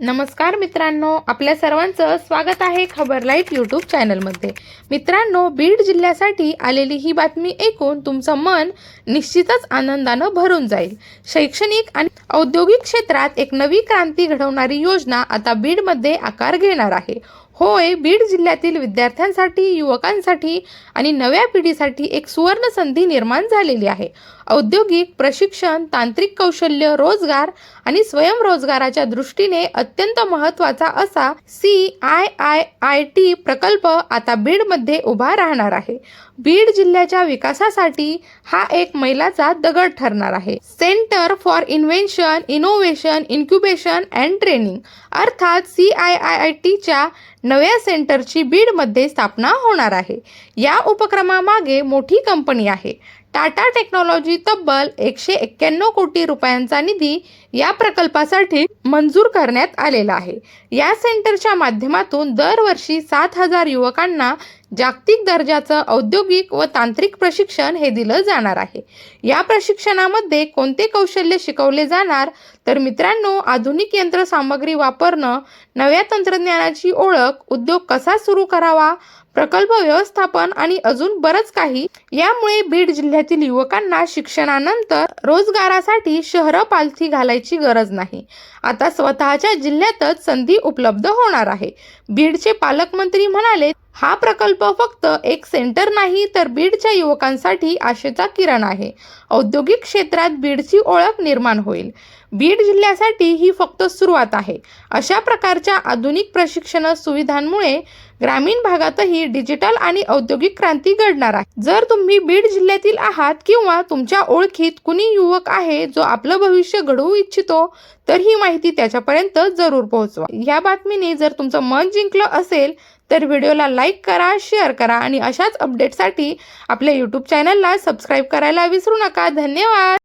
नमस्कार मित्रांनो आपल्या सर्वांचं स्वागत आहे खबर लाइट यूट्यूब चॅनलमध्ये. मित्रांनो बीड जिल्ह्यासाठी आलेली ही बातमी ऐकून तुमचं मन निश्चितच आनंदानं भरून जाईल. शैक्षणिक आणि औद्योगिक क्षेत्रात एक नवी क्रांती घडवणारी योजना आता बीडमध्ये आकार घेणार आहे. होय बीड जिल्ह्यातील विद्यार्थ्यांसाठी युवकांसाठी आणि नव्या पिढीसाठी एक सुवर्ण संधी निर्माण झालेली आहे. औद्योगिक प्रशिक्षण तांत्रिक कौशल्य रोजगार आणि स्वयंरोजगाराच्या दृष्टीने अत्यंत महत्त्वाचा असा C I I I T प्रकल्प आता बीडमध्ये उभा राहणार आहे. बीड जिल्ह्याच्या विकासासाठी हा एक मैलाचा दगड ठरणार आहे. Centre for invention innovation incubation and training अर्थात सी आय आय आय टीच्या नव्या सेंटरची बीडमध्ये स्थापना होणार आहे. या उपक्रमामागे मोठी कंपनी आहे. टाटा टेक्नॉलॉजी तब्बल एकशे एक्क्याण्णव कोटी रुपयांचा निधी या प्रकल्पासाठी मंजूर करण्यात आलेला आहे. या सेंटरच्या माध्यमातून दरवर्षी सात हजार युवकांना जागतिक दर्जाचं औद्योगिक व तांत्रिक प्रशिक्षण हे दिलं जाणार आहे. या प्रशिक्षणामध्ये कोणते कौशल्य शिकवले जाणार? तर मित्रांनो आधुनिक यंत्रसामग्री वापरणं नव्या तंत्रज्ञानाची ओळख उद्योग कसा सुरू करावा? प्रकल्प व्यवस्थापन आणि अजून बरंच काही. यामुळे बीड जिल्ह्यातील युवकांना शिक्षणानंतर रोजगारासाठी शहर पालथी घालायची गरज नाही. आता स्वतःच्या जिल्ह्यातच संधी उपलब्ध होणार आहे. बीडचे पालकमंत्री म्हणाले हा प्रकल्प फक्त एक सेंटर नाही तर बीडच्या युवकांसाठी आशेचा किरण आहे. औद्योगिक क्षेत्रात बीडची ओळख निर्माण होईल. बीड जिल्ह्यासाठी ही फक्त सुरुवात आहे. अशा प्रकारच्या आधुनिक प्रशिक्षण सुविधांमुळे ग्रामीण भागातही डिजिटल आणि औद्योगिक क्रांती घडणार आहे. जर तुम्ही बीड जिल्ह्यातील आहात किंवा तुमच्या ओळखीत कुणी युवक आहे जो आपलं भविष्य घडवू इच्छितो तर ही माहिती त्याच्यापर्यंत जरूर पोहोचवा. या बातमीने जर तुमचं मन जिंकलं असेल तर व्हिडिओला लाईक करा शेअर करा आणि अशाच अपडेटसाठी आपल्या यूट्यूब चॅनलला सबस्क्राईब करायला विसरू नका. धन्यवाद!